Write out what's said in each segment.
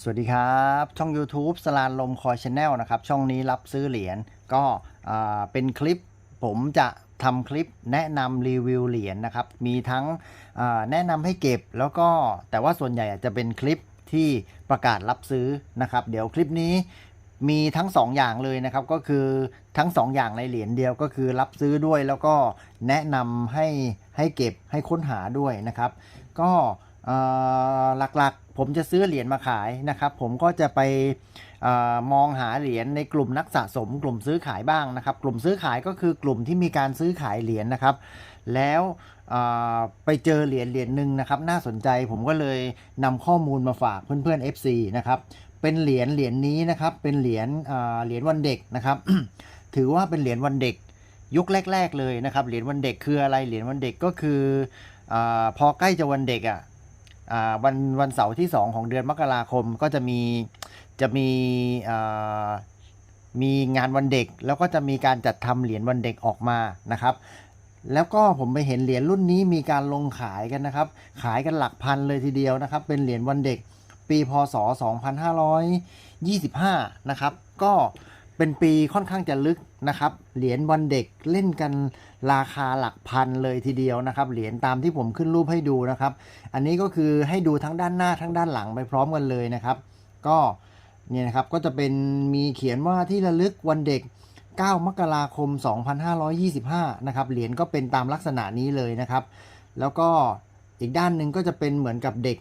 สวัสดีครับ ช่อง YouTube สลานลมคอยชาแนลนะครับ ช่องนี้รับซื้อเหรียญก็เป็นคลิปผมจะทำคลิปแนะนำรีวิวเหรียญนะครับ มีทั้งแนะนำให้เก็บแล้วก็แต่ว่าส่วนใหญ่จะเป็นคลิปที่ประกาศรับซื้อนะครับ เดี๋ยวคลิปนี้มีทั้ง2ออย่างเลยนะครับ ก็คือทั้ง2ออย่างในเหรียญเดียวก็คือรับซื้อด้วยแล้วก็แนะนำให้ให้เก็บให้ค้นหาด้วยนะครับ ก็ หลักๆ ผมจะซื้อเหรียญมาขายนะครับ ผมก็จะไปออมองหาเหรียญในกลุ่มนักสะสม กลุ่มซื้อขายบ้างนะครับ กลุ่มซื้อขายก็คือกลุ่มที่มีการซื้อขายเหรียญนะครับ แล้วไปเจอเหรียญเหรียญหนึ่งนะครับ น่าสนใจผมก็เลยนำข้อมูลมาฝากเพื่อนๆ FC นะครับเป็นเหรียญเหรียญนี้นะครับ เป็นเหรียญเหรียญวันเด็กนะครับ ถือว่าเป็นเหรียญวันเด็กยุคแรก ๆ เลยนะครับเหรียญวันเด็กคืออะไรเหรียญวันเด็กก็คืออพอใกล้จะวันเด็กอะอ่า วันวันเสาร์ที่ 2 ของเดือนมกราคมก็จะมีจะมีมีงานวันเด็ก แล้วก็จะมีการจัดทำเหรียญวันเด็กออกมานะครับ แล้วก็ผมไปเห็นเหรียญรุ่นนี้มีการลงขายกันนะครับ ขายกันหลักพันเลยทีเดียวนะครับ เป็นเหรียญวันเด็กปีพศ 2525 นะครับ ก็ เป็นปีค่อนข้างจะลึกนะครับ เหรียญวันเด็กเล่นกันราคาหลักพันเลยทีเดียวนะครับ เหรียญตามที่ผมขึ้นรูปให้ดูนะครับ อันนี้ก็คือให้ดูทั้งด้านหน้าทั้งด้านหลังไปพร้อมกันเลยนะครับ ก็เนี่ยนะครับก็จะเป็นมีเขียนว่าที่ระลึกวันเด็ก 9 มกราคม 2525 นะครับ เหรียญก็เป็นตามลักษณะนี้เลยนะครับ แล้วก็อีกด้านหนึ่งก็จะเป็นเหมือนกับเด็ก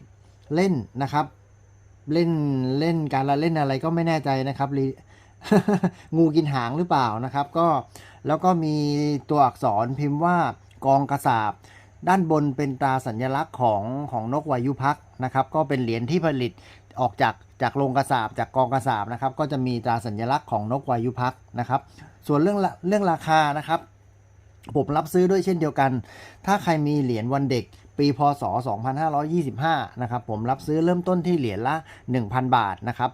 เล่นนะครับ เล่นเล่นการละเล่นอะไรก็ไม่แน่ใจนะครับ งูกินหางหรือเปล่านะครับ ก็แล้วก็มีตัวอักษรพิมพ์ว่ากองกระสาบ ด้านบนเป็นตราสัญลักษณ์ของของนกวายุพักนะครับ ก็เป็นเหรียญที่ผลิตออกจากจากโรงกระสาบจากกองกระสาบนะครับ ก็จะมีตราสัญลักษณ์ของนกวายุพักนะครับ ส่วนเรื่องเรื่องราคานะครับ ผมรับซื้อด้วยเช่นเดียวกัน ถ้าใครมีเหรียญวันเด็ก ปีพศ 2525 นะครับ ผมรับซื้อเริ่มต้นที่เหรียญละ 1,000 บาทนะครับ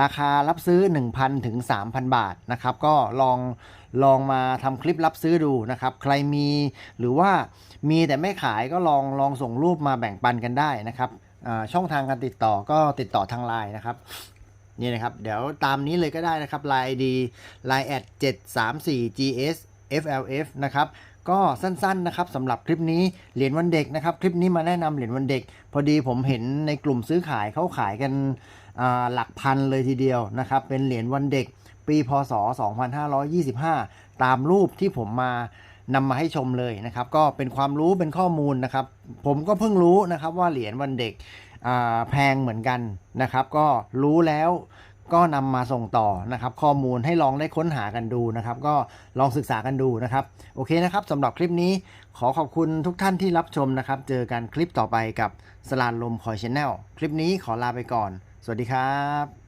ราคารับซื้อ 1,000 ถึง 3,000 บาทนะครับ ก็ลองลองมาทำคลิปรับซื้อดูนะครับ ใครมีหรือว่ามีแต่ไม่ขายก็ลองลองส่งรูปมาแบ่งปันกันได้นะครับ ช่องทางการติดต่อก็ติดต่อทางไลน์นะครับนี่นะครับ เดี๋ยวตามนี้เลยก็ได้นะครับ Line ID Line แอด734 GS FLF นะครับก็สั้นๆนะครับสำหรับคลิปนี้เหรียญวันเด็กนะครับคลิปนี้มาแนะนำเหรียญวันเด็ก พอดีผมเห็นในกลุ่มซื้อขายเขาขายกันหลักพันเลยทีเดียวนะครับเป็นเหรียญวันเด็ก ปีพศ 2525 ตามรูปที่ผมมานำมาให้ชมเลยนะครับ ก็เป็นความรู้เป็นข้อมูลนะครับ ผมก็เพิ่งรู้นะครับว่าเหรียญวันเด็กแพงเหมือนกันนะครับ ก็รู้แล้ว ก็นำมาส่งต่อนะครับข้อมูลให้ลองได้ค้นหากันดูนะครับ ก็ลองศึกษากันดูนะครับโอเคนะครับสำหรับคลิปนี้ขอขอบคุณทุกท่านที่รับชมนะครับ เจอกันคลิปต่อไปกับสลานลมคอยชแนลคลิปนี้ขอลาไปก่อน สวัสดีครับ